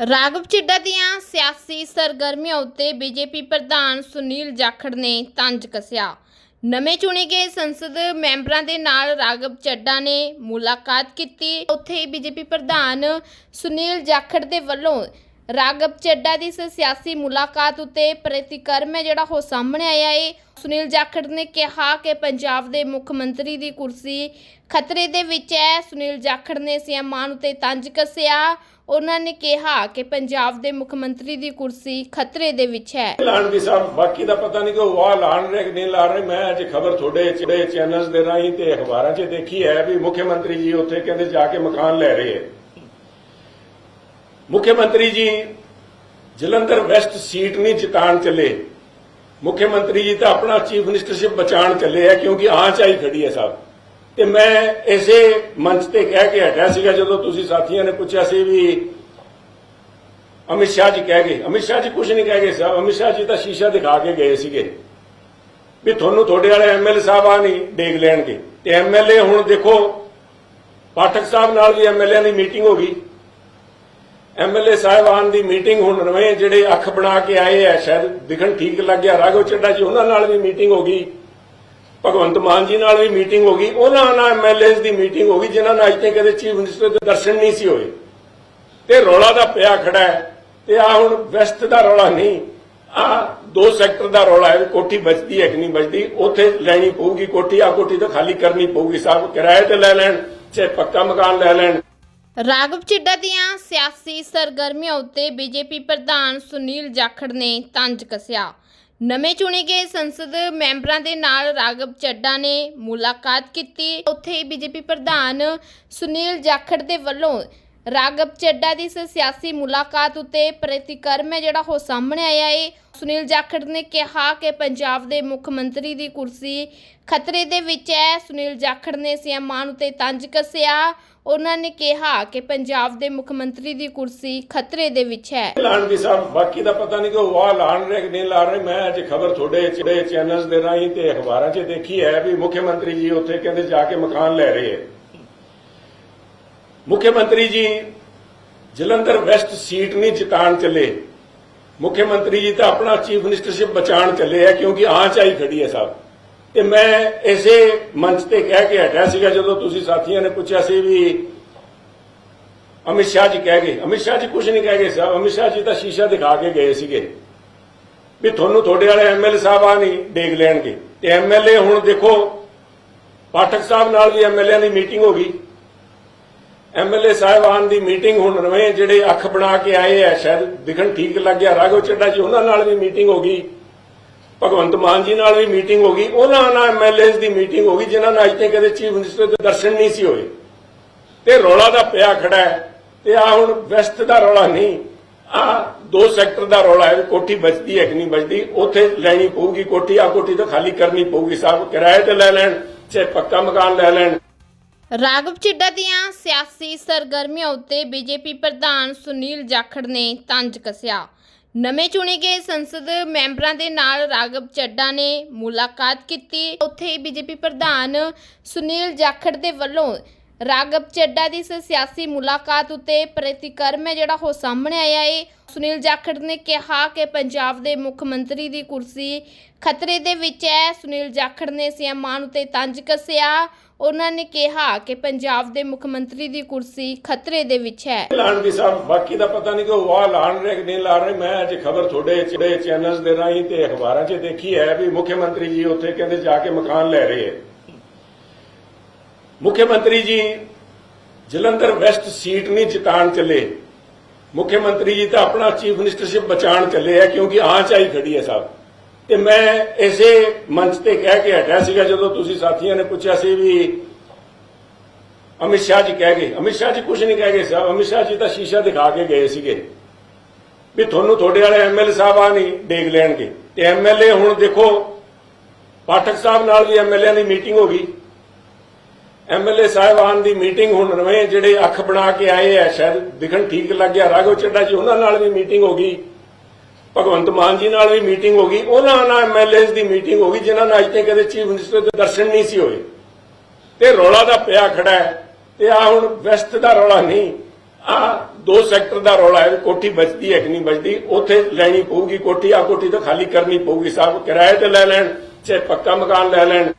ਰਾਘਵ ਚੱਡਾ ਦੀਆਂ ਸਿਆਸੀ ਸਰਗਰਮੀਆਂ ਉੱਤੇ ਬੀਜੇਪੀ ਪ੍ਰਧਾਨ ਸੁਨੀਲ ਜਾਖੜ ਨੇ ਤੰਜ ਕੱਸਿਆ। ਨਵੇਂ ਚੁਣੇ ਗਏ ਸੰਸਦ ਮੈਂਬਰਾਂ ਦੇ ਨਾਲ ਰਾਘਵ ਚੱਡਾ ਨੇ ਮੁਲਾਕਾਤ ਕੀਤੀ। ਉੱਥੇ ਹੀ ਬੀਜੇਪੀ ਪ੍ਰਧਾਨ ਸੁਨੀਲ ਜਾਖੜ ਦੇ ਵੱਲੋਂ ਰਾਘਵ ਚੱਡਾ ਦੀ ਇਸ ਸਿਆਸੀ ਮੁਲਾਕਾਤ ਉੱਤੇ ਪ੍ਰਤੀਕਰਮ ਹੈ ਜਿਹੜਾ ਉਹ ਸਾਹਮਣੇ ਆਇਆ ਏ। ਸੁਨੀਲ ਜਾਖੜ ਨੇ ਕਿਹਾ ਕਿ ਪੰਜਾਬ ਦੇ ਮੁੱਖ ਮੰਤਰੀ ਦੀ ਕੁਰਸੀ ਖਤਰੇ ਦੇ ਵਿੱਚ ਹੈ। ਸੁਨੀਲ ਜਾਖੜ ਨੇ ਸੀਐਮ ਮਾਨ ਉਤੇ ਤੰਜ ਕੱਸਿਆ। ਉਹਨਾਂ ਨੇ ਕਿਹਾ ਕਿ ਪੰਜਾਬ ਦੇ ਮੁੱਖ ਮੰਤਰੀ ਦੀ ਕੁਰਸੀ ਖਤਰੇ ਦੇ ਵਿੱਚ ਹੈ। ਲਾਣ ਦੀ ਸਾਹਿਬ ਬਾਕੀ ਦਾ ਪਤਾ ਨਹੀਂ ਕਿ ਉਹ ਵਾਹ ਲਾਣ ਰਹੇ ਕਿ ਨਹੀਂ ਲਾ ਰਹੇ। ਮੈਂ ਅੱਜ ਖਬਰ ਤੁਹਾਡੇ ਜਿਹੜੇ ਚੈਨਲਸ ਦੇ ਰਾਹੀਂ ਤੇ ਅਖਬਾਰਾਂ 'ਚ ਦੇਖੀ ਹੈ ਵੀ ਮੁੱਖ ਮੰਤਰੀ ਜੀ ਉੱਥੇ ਕਹਿੰਦੇ ਜਾ ਕੇ ਮਕਾਨ ਲੈ ਰਹੇ ਹੈ। ਮੁੱਖ ਮੰਤਰੀ ਜੀ, ਜਲੰਧਰ ਵੈਸਟ ਸੀਟ ਨਹੀਂ ਜਿਤਾਣ ਚੱਲੇ। ਮੁੱਖ ਮੰਤਰੀ ਜੀ ਤਾਂ ਆਪਣਾ ਚੀਫ ਮਿਨਿਸਟਰਸ਼ਿਪ ਬਚਾਣ ਚੱਲੇ ਹੈ ਕਿਉਂਕਿ ਆਂਚ ਆਈ ਖੜੀ ਹੈ ਸਾਹਿਬ ਤੇ ਮੈਂ ਇਸੇ ਮੰਚ ਤੇ ਕਹਿ ਕੇ ਹਟਿਆ ਸੀਗਾ, ਜਦੋਂ ਤੁਸੀਂ ਸਾਥੀਆਂ ਨੇ ਪੁੱਛਿਆ ਸੀ ਵੀ ਅਮਿਤ ਸ਼ਾਹ ਜੀ ਕਹਿ ਗਏ। ਅਮਿਤ ਸ਼ਾਹ ਜੀ ਕੁਝ ਨਹੀਂ ਕਹਿ ਗਏ ਸਾਹਿਬ ਅਮਿਤ ਸ਼ਾਹ ਜੀ ਤਾਂ ਸ਼ੀਸ਼ਾ ਦਿਖਾ ਕੇ ਗਏ ਸੀਗੇ ਵੀ ਤੁਹਾਨੂੰ ਤੁਹਾਡੇ ਵਾਲੇ ਐਮਐਲਏ ਸਾਹਿਬ ਆ ਨਹੀਂ ਡੇਗ ਲੈਣਗੇ। ਤੇ ਐਮਐਲਏ ਹੁਣ ਦੇਖੋ, ਪਾਠਕ ਸਾਹਿਬ ਨਾਲ ਵੀ ਐਮਐਲਏ ਦੀ ਮੀਟਿੰਗ ਹੋ ਗਈ। ਐਮਐਲਏ ਸਾਹਿਬਾਨ ਦੀ ਮੀਟਿੰਗ ਹੁਣ ਨਵੇਂ ਜਿਹੜੇ ਅੱਖ ਬਣਾ ਕੇ ਆਏ ਐ ਸ਼ਾਇਦ ਦਿਖਣ ਠੀਕ ਲੱਗ ਗਿਆ ਰਾਘਵ ਚੱਡਾ ਜੀ ਉਹਨਾਂ ਨਾਲ ਵੀ ਮੀਟਿੰਗ ਹੋ ਗਈ। ਭਗਵੰਤ ਮਾਨ ਜੀ ਨਾਲ ਵੀ ਮੀਟਿੰਗ ਹੋ ਗਈ, ਉਹਨਾਂ ਨਾਲ ਐਮਐਲਏਸ ਦੀ ਮੀਟਿੰਗ ਹੋ ਗਈ, ਜਿਨ੍ਹਾਂ ਨਾਲ ਅੱਜ ਤੱਕ ਕਦੇ ਚੀਫ ਮਿਨਿਸਟਰ ਦੇ ਦਰਸ਼ਨ ਨਹੀਂ ਸੀ ਹੋਏ। ਤੇ ਰੌਲਾ ਦਾ ਪਿਆ ਖੜਾ ਹੈ, ਤੇ ਆ ਹੁਣ ਵੈਸਟ ਦਾ ਰੌਲਾ ਨਹੀਂ ਆ ਦੋ ਸੈਕਟਰ ਦਾ ਰੌਲਾ ਹੈ, ਕੋਠੀ ਬਚਦੀ ਹੈ ਕਿ ਨਹੀਂ ਬਚਦੀ, ਉੱਥੇ ਲੈਣੀ ਪਊਗੀ ਕੋਠੀ ਆ ਕੋਠੀ ਤਾਂ ਖਾਲੀ ਕਰਨੀ ਪਊਗੀ ਸਾਹਿਬ ਕਿਰਾਏ ਤੇ ਲੈ ਲੈਣ, ਚਾਹੇ ਪੱਕਾ ਮਕਾਨ ਲੈ ਲੈਣ। ਰਾਘਵ ਚੱਡਾ ਦੀਆਂ ਸਿਆਸੀ ਸਰਗਰਮੀਆਂ ਉੱਤੇ ਬੀਜੇਪੀ ਪ੍ਰਧਾਨ ਸੁਨੀਲ ਜਾਖੜ ਨੇ ਤੰਜ ਕੱਸਿਆ। ਨਵੇਂ ਚੁਣੇ ਗਏ ਸੰਸਦ ਮੈਂਬਰਾਂ ਦੇ ਨਾਲ ਰਾਘਵ ਚੱਡਾ ਨੇ ਮੁਲਾਕਾਤ ਕੀਤੀ। ਉੱਥੇ ਹੀ ਬੀਜੇਪੀ ਪ੍ਰਧਾਨ ਸੁਨੀਲ ਜਾਖੜ ਦੇ ਵੱਲੋਂ ਰਾਘਵ ਚੱਡਾ ਦੀ ਇਸ ਸਿਆਸੀ ਮੁਲਾਕਾਤ ਉੱਤੇ ਪ੍ਰਤੀਕਰਮ ਹੈ ਜਿਹੜਾ ਉਹ ਸਾਹਮਣੇ ਆਇਆ ਹੈ ਸੁਨੀਲ ਜਾਖੜ ਨੇ ਕਿਹਾ ਕਿ ਪੰਜਾਬ ਦੇ ਮੁੱਖ ਮੰਤਰੀ ਦੀ ਕੁਰਸੀ ਖਤਰੇ ਦੇ ਵਿੱਚ ਹੈ। ਸੁਨੀਲ ਜਾਖੜ ਨੇ ਸੀਐਮ ਮਾਨ ਉਤੇ ਤੰਜ ਕੱਸਿਆ। ਉਹਨਾਂ ਨੇ ਕਿਹਾ ਕਿ ਪੰਜਾਬ ਦੇ ਮੁੱਖ ਮੰਤਰੀ ਦੀ ਕੁਰਸੀ ਖਤਰੇ ਦੇ ਵਿੱਚ ਹੈ। ਲਾਣ ਦੀ ਸਾਹਿਬ ਬਾਕੀ ਦਾ ਪਤਾ ਨਹੀਂ ਕਿ ਉਹ ਵਾਹ ਲਾਣ ਰਹੇ ਕਿ ਨਹੀਂ ਲਾ ਰਹੇ। ਮੈਂ ਅੱਜ ਖਬਰ ਤੁਹਾਡੇ ਜਿਹੜੇ ਚੈਨਲਸ ਦੇ ਰਾਹੀਂ ਤੇ ਅਖਬਾਰਾਂ 'ਚ ਦੇਖੀ ਹੈ ਵੀ ਮੁੱਖ ਮੰਤਰੀ ਜੀ ਉੱਥੇ ਕਹਿੰਦੇ ਜਾ ਕੇ ਮਕਾਨ ਲੈ ਰਹੇ ਹੈ। ਮੁੱਖ ਮੰਤਰੀ ਜੀ, ਜਲੰਧਰ ਵੈਸਟ ਸੀਟ ਨਹੀਂ ਜਿਤਾਣ ਚੱਲੇ। ਮੁੱਖ ਮੰਤਰੀ ਜੀ ਤਾਂ ਆਪਣਾ ਚੀਫ ਮਿਨਿਸਟਰਸ਼ਿਪ ਬਚਾਣ ਚੱਲੇ ਹੈ ਕਿਉਂਕਿ ਆਂਚ ਆਈ ਖੜੀ ਹੈ ਸਾਹਿਬ ਤੇ ਮੈਂ ਇਸੇ ਮੰਚ ਤੇ ਕਹਿ ਕੇ ਹਟਿਆ ਸੀਗਾ, ਜਦੋਂ ਤੁਸੀਂ ਸਾਥੀਆਂ ਨੇ ਪੁੱਛਿਆ ਸੀ ਵੀ ਅਮਿਤ ਸ਼ਾਹ ਜੀ ਕਹਿ ਗਏ। ਅਮਿਤ ਸ਼ਾਹ ਜੀ ਕੁਝ ਨਹੀਂ ਕਹਿ ਗਏ ਸਾਹਿਬ ਅਮਿਤ ਸ਼ਾਹ ਜੀ ਤਾਂ ਸ਼ੀਸ਼ਾ ਦਿਖਾ ਕੇ ਗਏ ਸੀਗੇ ਵੀ ਤੁਹਾਨੂੰ ਤੁਹਾਡੇ ਵਾਲੇ ਐਮਐਲਏ ਸਾਹਿਬ ਆ ਨਹੀਂ ਡੇਗ ਲੈਣਗੇ। ਤੇ ਐਮਐਲਏ ਹੁਣ ਦੇਖੋ, ਪਾਠਕ ਸਾਹਿਬ ਨਾਲ ਵੀ ਐਮਐਲਏ ਦੀ ਮੀਟਿੰਗ ਹੋ ਗਈ। ਐਮਐਲਏ ਸਾਹਿਬਾਨ ਦੀ ਮੀਟਿੰਗ ਹੁਣ ਨਵੇਂ ਜਿਹੜੇ ਅੱਖ ਬਣਾ ਕੇ ਆਏ ਐ, ਸ਼ਾਇਦ ਦਿਖਣ ਠੀਕ ਲੱਗ ਗਿਆ। ਰਾਘਵ ਚੱਡਾ ਜੀ, ਉਹਨਾਂ ਨਾਲ ਵੀ ਮੀਟਿੰਗ ਹੋ ਗਈ। ਭਗਵੰਤ ਮਾਨ ਜੀ ਨਾਲ ਵੀ ਮੀਟਿੰਗ ਹੋ ਗਈ। ਉਹਨਾਂ ਨਾਲ ਐਮਐਲਏਸ ਦੀ ਮੀਟਿੰਗ ਹੋ ਗਈ, ਜਿਨ੍ਹਾਂ ਨਾਲ ਅੱਜ ਤੱਕ ਕਦੇ ਚੀਫ ਮਿਨਿਸਟਰ ਦੇ ਦਰਸ਼ਨ ਨਹੀਂ ਸੀ ਹੋਏ। ਤੇ ਰੌਲਾ ਦਾ ਪਿਆ ਖੜਾ ਹੈ ਤੇ ਆ ਹੁਣ ਵੈਸਟ ਦਾ ਰੌਲਾ ਨਹੀਂ। ਆ ਦੋ ਸੈਕਟਰ ਦਾ ਰੌਲਾ ਹੈ ਕੋਠੀ ਬਚਦੀ ਹੈ ਕਿ ਨਹੀਂ ਬਚਦੀ। ਉੱਥੇ ਲੈਣੀ ਪਊਗੀ ਕੋਠੀ ਆ ਕੋਠੀ ਤਾਂ ਖਾਲੀ ਕਰਨੀ ਪਊਗੀ। ਸਾਹਿਬ ਕਿਰਾਏ ਤੇ ਲੈ ਲੈਣ, ਚਾਹੇ ਪੱਕਾ ਮਕਾਨ ਲੈ ਲੈਣ। ਰਾਘਵ ਚੱਡਾ ਦੀਆਂ ਸਿਆਸੀ ਸਰਗਰਮੀਆਂ ਉੱਤੇ ਬੀਜੇਪੀ ਪ੍ਰਧਾਨ ਸੁਨੀਲ ਜਾਖੜ ਨੇ ਤੰਜ ਕੱਸਿਆ। ਨਵੇਂ ਚੁਣੇ ਗਏ ਸੰਸਦ ਮੈਂਬਰਾਂ ਦੇ ਨਾਲ ਰਾਘਵ ਚੱਡਾ ਨੇ ਮੁਲਾਕਾਤ ਕੀਤੀ। ਉੱਥੇ ਹੀ ਬੀਜੇਪੀ ਪ੍ਰਧਾਨ ਸੁਨੀਲ ਜਾਖੜ ਦੇ ਵੱਲੋਂ ਰਾਘਵ ਚੱਡਾ ਦੀ ਇਸ ਸਿਆਸੀ ਮੁਲਾਕਾਤ ਉੱਤੇ ਪ੍ਰਤੀਕਰਮ ਹੈ ਜਿਹੜਾ ਉਹ ਸਾਹਮਣੇ ਆਇਆ ਹੈ ਸੁਨੀਲ ਜਾਖੜ ਨੇ ਕਿਹਾ ਕਿ ਪੰਜਾਬ ਦੇ ਮੁੱਖ ਮੰਤਰੀ ਦੀ ਕੁਰਸੀ ਖਤਰੇ ਦੇ ਵਿੱਚ ਹੈ। ਸੁਨੀਲ ਜਾਖੜ ਨੇ ਸੀਐਮ ਮਾਨ ਉਤੇ ਤੰਜ ਕੱਸਿਆ। ਉਹਨਾਂ ਨੇ ਕਿਹਾ ਕਿ ਪੰਜਾਬ ਦੇ ਮੁੱਖ ਮੰਤਰੀ ਦੀ ਕੁਰਸੀ ਖਤਰੇ ਦੇ ਵਿੱਚ ਹੈ। ਲਾਣ ਸਾਹਿਬ ਬਾਕੀ ਦਾ ਪਤਾ ਨਹੀਂ ਕਿ ਉਹ ਵਾਹ ਲਾਣ ਰਹੇ ਕਿ ਨਹੀਂ ਲਾ ਰਹੇ। ਮੈਂ ਅੱਜ ਖਬਰ ਤੁਹਾਡੇ ਜਿਹੜੇ ਚੈਨਲਸ ਦੇ ਰਾਹੀਂ ਤੇ ਅਖਬਾਰਾਂ 'ਚ ਦੇਖੀ ਹੈ ਵੀ ਮੁੱਖ ਮੰਤਰੀ ਜੀ ਉੱਥੇ ਕਹਿੰਦੇ ਜਾ ਕੇ ਮਕਾਨ ਲੈ ਰਹੇ ਹੈ। ਮੁੱਖ ਮੰਤਰੀ ਜੀ, ਜਲੰਧਰ ਵੈਸਟ ਸੀਟ ਨਹੀਂ ਜਿਤਾਣ ਚੱਲੇ। ਮੁੱਖ ਮੰਤਰੀ ਜੀ ਤਾਂ ਆਪਣਾ ਚੀਫ ਮਿਨਿਸਟਰਸ਼ਿਪ ਬਚਾਣ ਚੱਲੇ ਹੈ ਕਿਉਂਕਿ ਆਂਚ ਆਈ ਖੜੀ ਹੈ ਸਾਹਿਬ ਤੇ ਮੈਂ ਇਸੇ ਮੰਚ ਤੇ ਕਹਿ ਕੇ ਹਟਿਆ ਸੀਗਾ, ਜਦੋਂ ਤੁਸੀਂ ਸਾਥੀਆਂ ਨੇ ਪੁੱਛਿਆ ਸੀ ਵੀ ਅਮਿਤ ਸ਼ਾਹ ਜੀ ਕਹਿ ਗਏ। ਅਮਿਤ ਸ਼ਾਹ ਜੀ ਕੁਝ ਨਹੀਂ ਕਹਿ ਗਏ ਸਾਹਿਬ ਅਮਿਤ ਸ਼ਾਹ ਜੀ ਤਾਂ ਸ਼ੀਸ਼ਾ ਦਿਖਾ ਕੇ ਗਏ ਸੀਗੇ। ਵੀ ਤੁਹਾਨੂੰ ਤੁਹਾਡੇ ਵਾਲੇ ਐਮਐਲਏ ਸਾਹਿਬ ਆ ਨਹੀਂ ਡੇਗ ਲੈਣਗੇ। ਤੇ ਐਮਐਲਏ ਹੁਣ ਦੇਖੋ, ਪਾਠਕ ਸਾਹਿਬ ਨਾਲ ਵੀ ਐਮਐਲਏ ਦੀ ਮੀਟਿੰਗ ਹੋ ਗਈ। ਐਮਐਲਏ ਸਾਹਿਬਾਨ ਦੀ ਮੀਟਿੰਗ ਹੁਣ ਨਵੇਂ ਜਿਹੜੇ ਅੱਖ ਬਣਾ ਕੇ ਆਏ ਐ ਸ਼ਾਇਦ ਦਿਖਣ ਠੀਕ ਲੱਗਿਆ ਰਾਘਵ ਚੱਡਾ ਜੀ ਉਹਨਾਂ ਨਾਲ ਵੀ ਮੀਟਿੰਗ ਹੋ ਗਈ। ਭਗਵੰਤ ਮਾਨ ਜੀ ਨਾਲ ਵੀ ਮੀਟਿੰਗ ਹੋ ਗਈ। ਉਹਨਾਂ ਨਾਲ ਐਮਐਲਏਸ ਦੀ ਮੀਟਿੰਗ ਹੋ ਗਈ, ਜਿਨ੍ਹਾਂ ਨਾਲ ਅੱਜ ਤੱਕ ਕਦੇ ਚੀਫ ਮਿਨਿਸਟਰ ਦੇ ਦਰਸ਼ਨ ਨਹੀਂ ਸੀ ਹੋਏ। ਤੇ ਰੌਲਾ ਦਾ ਪਿਆ ਖੜਾ ਹੈ। ਤੇ ਆ ਹੁਣ ਵੈਸਟ ਦਾ ਰੌਲਾ ਨਹੀਂ ਆ ਦੋ ਸੈਕਟਰ ਦਾ ਰੌਲਾ ਹੈ। ਕੋਠੀ ਬਚਦੀ ਹੈ ਕਿ ਨਹੀਂ ਬਚਦੀ? ਉੱਥੇ ਲੈਣੀ ਪਊਗੀ ਕੋਠੀ ਆ ਕੋਠੀ ਤਾਂ ਖਾਲੀ ਕਰਨੀ ਪਊਗੀ। ਸਾਹਿਬ ਕਿਰਾਏ ਤੇ ਲੈ ਲੈਣ, ਚਾਹੇ ਪੱਕਾ ਮਕਾਨ ਲੈ ਲੈਣ